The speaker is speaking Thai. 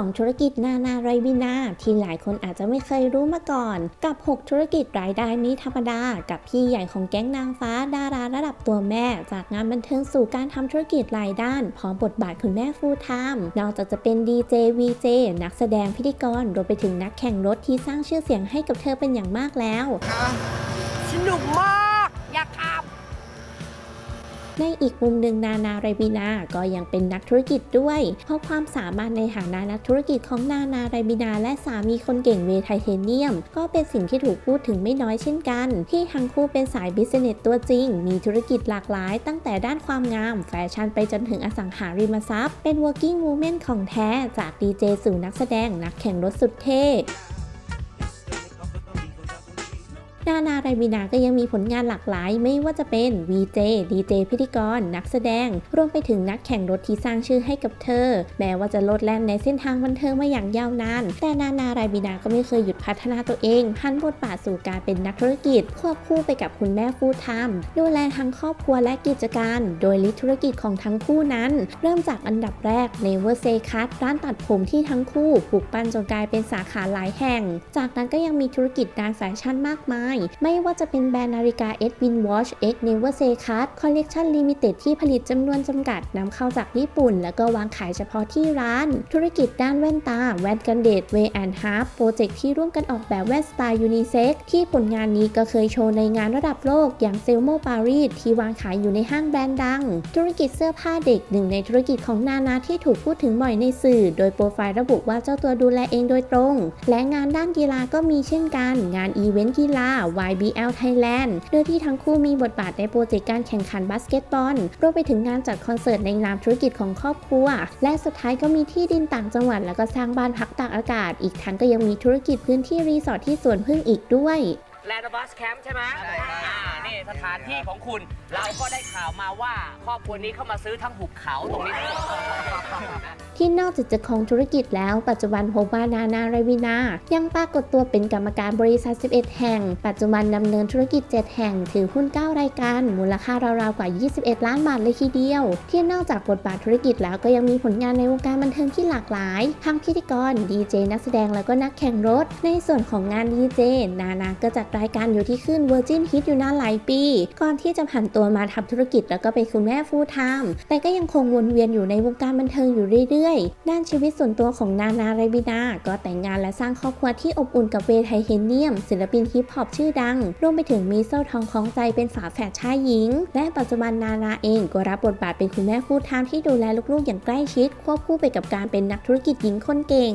2 ธุรกิจนานาไรบินาที่หลายคนอาจจะไม่เคยรู้มาก่อน กับ 6 ธุรกิจรายได้ไมีธรรมดา กับพี่ใหญ่ของแก๊งนางฟ้าดาราระดับตัวแม่ จากงานบันเทิงสู่การทำธุรกิจรายด้าน พร้อมบทบาทคุณแม่ฟูลไทม์นอกจากจะเป็นดีเจวีเจนักแสดงพิธีกรรวมไปถึงนักแข่งรถที่สร้างชื่อเสียงให้กับเธอเป็นอย่างมากแล้วสนุกมาก ในอีกมุมหนึ่งนานาไรบีนาก็ยังเป็นนักธุรกิจด้วย เพราะความสามารถในฐานะนักธุรกิจของนานาไรบีนาและสามีคนเก่งเวไทเทเนียม ก็เป็นสิ่งที่ถูกพูดถึงไม่น้อยเช่นกัน ที่ทั้งคู่เป็นสายบิสเนสตัวจริง มีธุรกิจหลากหลาย ตั้งแต่ด้านความงาม แฟชั่นไปจนถึงอสังหาริมทรัพย์ เป็น working woman ของแท้ จากดีเจสู่นักแสดงนักแข่งรถสุดเท่ นานาไรบินาก็ยังมีผลงานหลากหลาย ไม่ว่าจะเป็น VJ ดีเจพิธีกร นักแสดง รวมไปถึงนักแข่งรถที่สร้างชื่อให้กับเธอ แม้ว่าจะโลดแล่นในเส้นทางบันเทิงมาอย่างยาวนาน แต่นานาไรบินาก็ไม่เคยหยุดพัฒนาตัวเองหันบทบาทสู่การเป็นนักธุรกิจ ควบคู่ไปกับคุณแม่ฟูลไทม์ดูแลทั้งครอบครัวและกิจการ โดยลิทธุรกิจของทั้งคู่นั้น เริ่มจากอันดับแรก Never Say Cut ร้านตัดผมที่ทั้งคู่ปลูกปั้นจนกลายเป็นสาขาหลายแห่ง จากนั้นก็ยังมีธุรกิจด้านแฟชั่นมากมายไม่ว่าจะเป็นแบรนด์นาฬิกา Edwin Watch X Never Say Cut Collection Limited ที่ผลิตจำนวนจำกัดนำเข้าจากญี่ปุ่น แล้วก็วางขายเฉพาะที่ร้าน ธุรกิจด้านแว่นตา แว่นกันเดดเวแอนฮาร์โปรเจกต์ที่ร่วมกันออกแบบแว่นสไตล์ยูนิเซ็กที่ผลงานนี้ก็เคยโชว์ในงานระดับโลกอย่างเซลโมปารีสที่วางขายอยู่ในห้างแบรนด์ดัง ธุรกิจเสื้อผ้าเด็กหนึ่งในธุรกิจของนานาที่ถูกพูดถึงบ่อยในสื่อ โดยโปรไฟล์ระบุว่าเจ้าตัวดูแลเองโดยตรง และงานด้านกีฬาก็มีเช่นกัน งานอีเวนต์กีฬา YBL Thailand โดยที่ทั้งคู่มีบทบาทในโปรเจกต์การแข่งขันบาสเกตบอล รวมไปถึงงานจัดคอนเสิร์ตในนามธุรกิจของครอบครัว และสุดท้ายก็มีที่ดินต่างจังหวัด แล้วก็สร้างบ้านพักตากอากาศ อีกทั้งก็ยังมีธุรกิจพื้นที่รีสอร์ทที่สวนพึ่งอีกด้วยแลนด์บัสแคมป์ใช่ไหมใช่ครับอ่า นี่สถานที่ของคุณ เราก็ได้ข่าวมาว่าครอบครัวนี้เข้ามาซื้อทั้งหุบเขาตรงนี้ทั้งหมด ที่นอกจากจะครองธุรกิจแล้ว ปัจจุบันพบานานาไรวินา ยังปรากฏตัวเป็นกรรมการบริษัท 11 แห่ง ปัจจุบันดำเนินธุรกิจ 7 แห่ง ถือหุ้น 9 รายการ มูลค่าราวๆ กว่า 21 ล้านบาทเลยทีเดียว ที่นอกจากบทบาทธุรกิจแล้วก็ยังมีผลงานในวงการบันเทิงที่หลากหลาย ทั้งพิธีกร ดีเจ นักแสดง แล้วก็นักแข่งรถ ในส่วนของงานดีเจ นานา ก็จัดรายการอยู่ที่ขึ้น Virgin Hit อยู่นานหลายปี ก่อนที่จะผันตัวมาทำธุรกิจแล้วก็เป็นคุณแม่ฟูลไทม์ แต่ก็ยังคงวนเวียนอยู่ในวงการบันเทิงอยู่เรื่อยด้านชีวิตส่วนตัวของนานาไรบินา ก็แต่งงานและสร้างครอบครัวที่อบอุ่นกับเวไทเทเนียม ศิลปินฮิปฮอปชื่อดัง รวมไปถึงมีโซ่ทองของใจเป็นฝาแฝดชายหญิง และปัจจุบันนานาเองก็รับบทบาทเป็นคุณแม่ฟูลไทม์ที่ดูแลลูกๆอย่างใกล้ชิด ควบคู่ไปกับการเป็นนักธุรกิจหญิงคนเก่ง